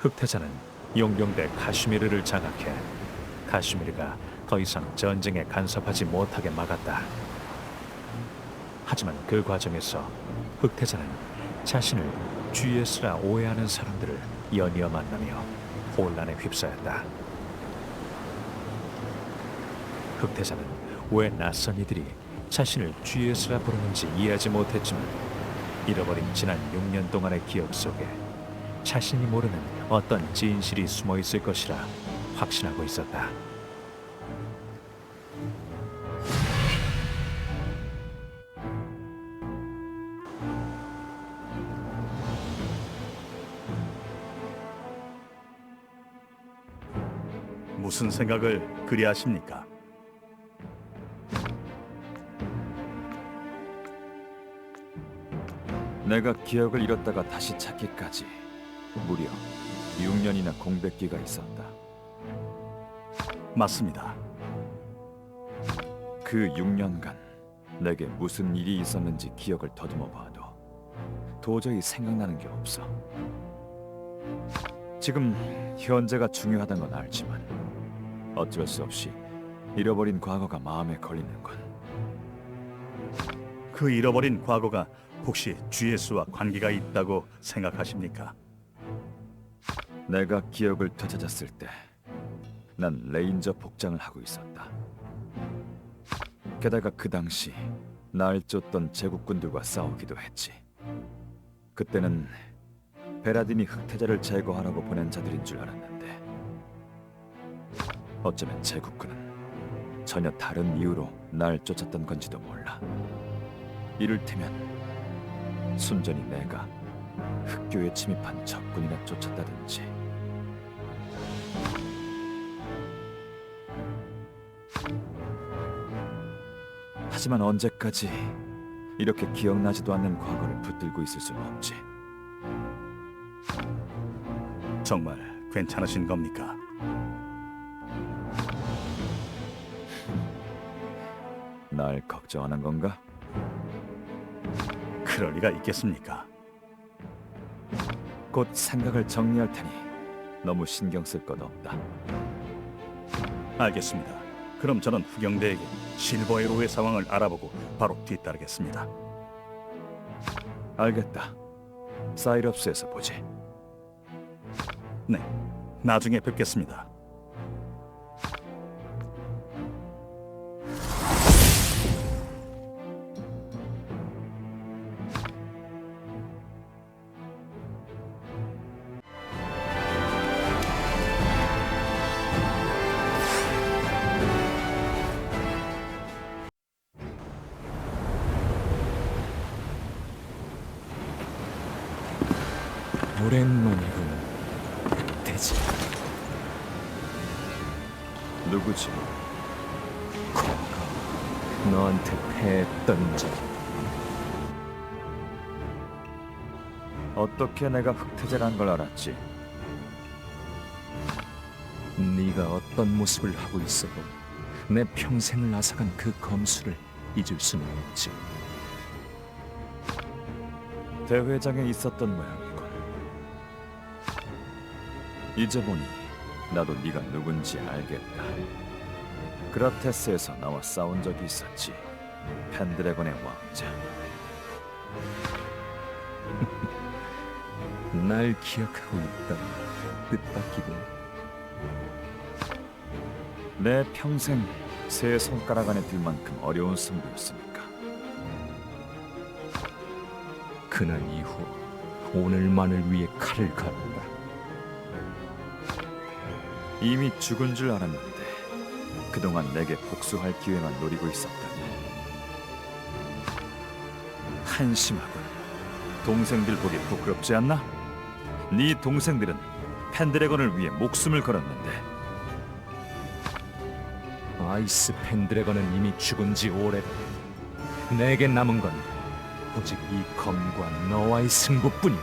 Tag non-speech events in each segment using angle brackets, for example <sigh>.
흑태자는 용병대 카슈미르를 장악해 카슈미르가 더 이상 전쟁에 간섭하지 못하게 막았다. 하지만 그 과정에서 흑태자는 자신을 GS라 오해하는 사람들을 연이어 만나며 혼란에 휩싸였다. 흑태자는 왜 낯선 이들이 자신을 GS라 부르는지 이해하지 못했지만 잃어버린 지난 6년 동안의 기억 속에 자신이 모르는 어떤 진실이 숨어 있을 것이라 확신하고 있었다. 무슨 생각을 그리 하십니까? 내가 기억을 잃었다가 다시 찾기까지 무려 6년이나 공백기가 있었다. 맞습니다. 그 6년간 내게 무슨 일이 있었는지 기억을 더듬어 봐도 도저히 생각나는 게 없어. 지금 현재가 중요하다는 건 알지만 어쩔 수 없이 잃어버린 과거가 마음에 걸리는군. 그 잃어버린 과거가 혹시 GS와 관계가 있다고 생각하십니까? 내가 기억을 되찾았을 때 난 레인저 복장을 하고 있었다. 게다가 그 당시 날 쫓던 제국군들과 싸우기도 했지. 그때는 베라딘이 흑태자를 제거하라고 보낸 자들인 줄 알았는데 어쩌면 제국군은 전혀 다른 이유로 날 쫓았던 건지도 몰라. 이를테면 순전히 내가 흑교에 침입한 적군이나 쫓았다든지 하지만 언제까지 이렇게 기억나지도 않는 과거를 붙들고 있을 수는 없지 정말 괜찮으신 겁니까? 날 걱정하는 건가? 그럴 리가 있겠습니까? 곧 생각을 정리할 테니 너무 신경 쓸 것 없다 알겠습니다. 그럼 저는 후경대에게 실버에로의 상황을 알아보고 바로 뒤따르겠습니다. 알겠다 사이럽스에서 보지 네, 나중에 뵙겠습니다. 오랜만이군, 흑태자. 누구지? 과거 너한테 패했던 자. 어떻게 내가 흑태자란 걸 알았지? 네가 어떤 모습을 하고 있어도 내 평생을 앗아간 그 검수를 잊을 수는 없지. 대회장에 있었던 모양 이제 보니 나도 네가 누군지 알겠다 그라테스에서 나와 싸운 적이 있었지 펜드래곤의 왕자 <laughs> 날 기억하고 있다. 뜻밖이군. 내 평생 세 손가락 안에 들 만큼 어려운 승부였으니까 그날 이후 오늘만을 위해 칼을 갈았다. 이미 죽은 줄 알았는데 그동안 내게 복수할 기회만 노리고 있었다니 한심하군 동생들 보기 부끄럽지 않나? 네 동생들은 펜드래곤을 위해 목숨을 걸었는데 아이스 펜드래건은 이미 죽은 지 오래다. 내게 남은 건 오직 이 검과 너와의 승부뿐이다.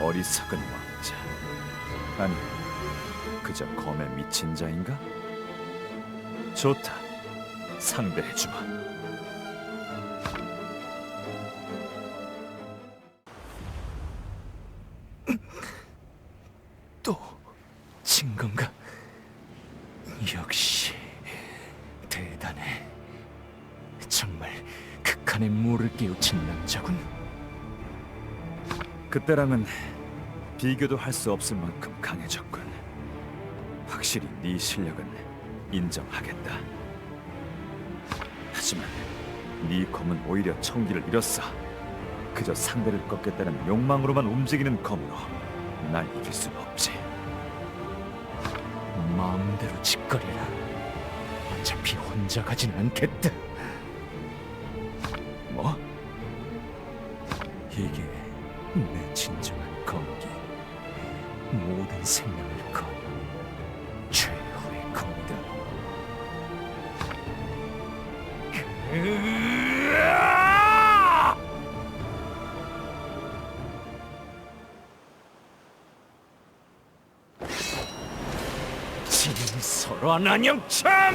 어리석은 왕자 아니, 그저 검에 미친 자인가? 좋다. 상대해주마. 또진 건가? 역시 대단해. 정말 극한의 물을 깨우친 남자군. 그때랑은 비교도 할 수 없을 만큼 강해졌군. 확실히 네 실력은 인정하겠다. 하지만 네 검은 오히려 청기를 잃었어. 그저 상대를 꺾겠다는 욕망으로만 움직이는 검으로 날 이길 순 없지. 마음대로 짓거리라. 어차피 혼자 가진 않겠다. 서로 난영참!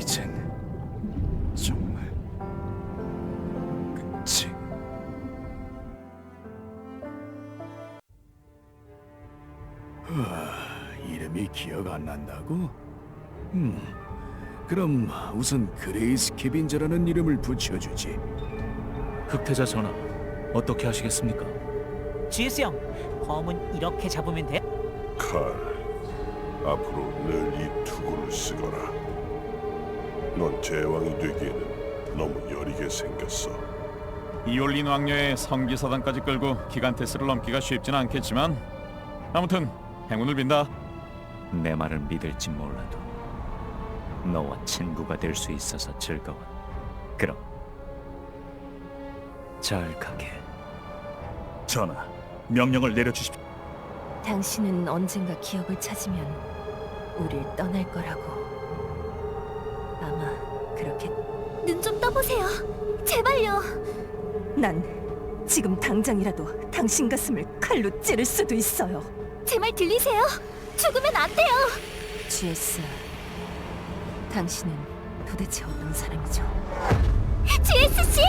이젠 기억 안 난다고? 음, 그럼 우선 그레이스 케빈저라는 이름을 붙여주지. 흑태자 전하 어떻게 하시겠습니까? GS 형, 검은 이렇게 잡으면 돼? 칼, 앞으로 늘 이 투구를 쓰거라. 넌 제왕이 되기에는 너무 여리게 생겼어. 이올린 왕녀의 성기사단까지 끌고 기간테스를 넘기가 쉽진 않겠지만 아무튼 행운을 빈다. 내 말을 믿을지 몰라도 너와 친구가 될 수 있어서 즐거워. 그럼 잘 가게. 전하, 명령을 내려주십시오. 당신은 언젠가 기억을 찾으면 우릴 떠날 거라고. 아마 그렇게 눈 좀 떠보세요. 제발요. 난 지금 당장이라도 당신 가슴을 칼로 찌를 수도 있어요. 제 말 들리세요? 죽으면 안 돼요. GS, 당신은 도대체 어떤 사람이죠? GS 씨!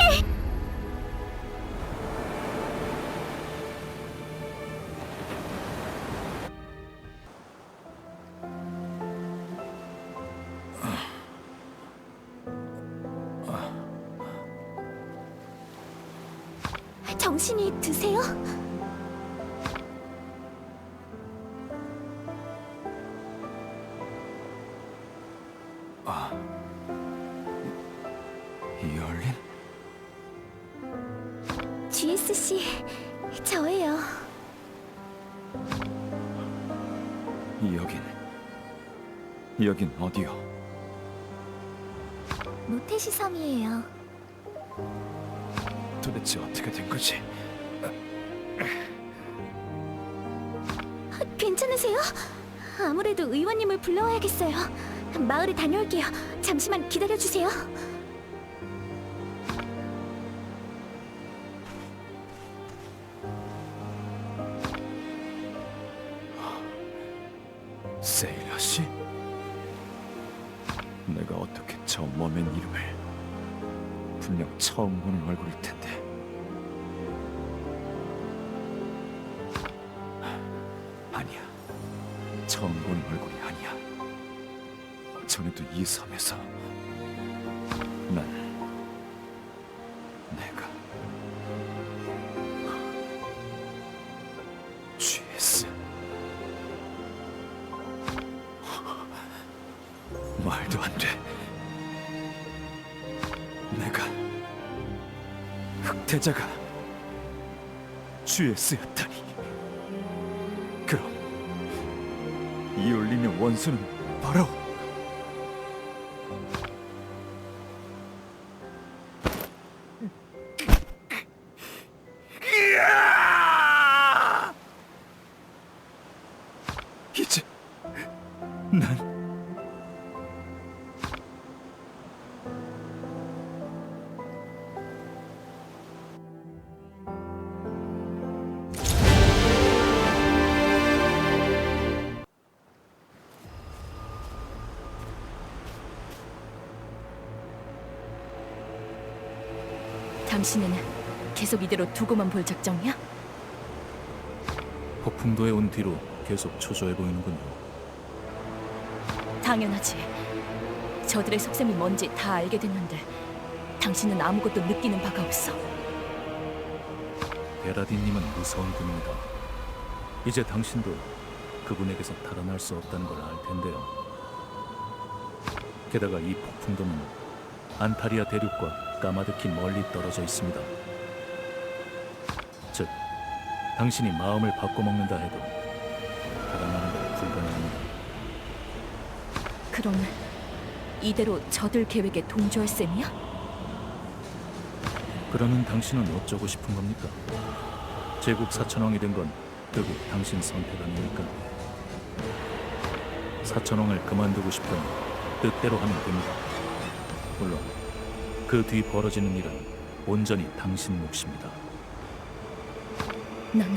정신이 드세요? GS 씨, 저예요. 여긴 여긴 어디요? 모태시 섬이에요. 도대체 어떻게 된 거지? 괜찮으세요? 아무래도 의원님을 불러와야겠어요. 마을에 다녀올게요. 잠시만 기다려 주세요. 분명 처음 보는 얼굴일 텐데. 아니야. 처음 보는 얼굴이 아니야. 전에도 이 섬에서 난 내가 GS 말도 안 돼. 내가 흑태자가 GS였다니. 그럼 이올린의 원수는 바로 당신은 계속 이대로 두고만 볼 작정이야? 폭풍도에 온 뒤로 계속 초조해 보이는군요. 당연하지. 저들의 속셈이 뭔지 다 알게 됐는데 당신은 아무것도 느끼는 바가 없어. 베라딘님은 무서운 분입니다. 이제 당신도 그분에게서 탈환할 수 없다는 걸 알 텐데요. 게다가 이 폭풍도는 안타리아 대륙과 까마득히 멀리 떨어져 있습니다. 즉, 당신이 마음을 바꿔먹는다 해도 탈환하는 건 불가능합니다. 그럼 이대로 저들 계획에 동조할 셈이야? 그러는 당신은 어쩌고 싶은 겁니까? 제국 사천왕이 된 건 결국 당신 선택 아닙니까? 사천왕을 그만두고 싶은 뜻대로 하면 됩니다. 물론 그 뒤 벌어지는 일은 온전히 당신 몫입니다. 난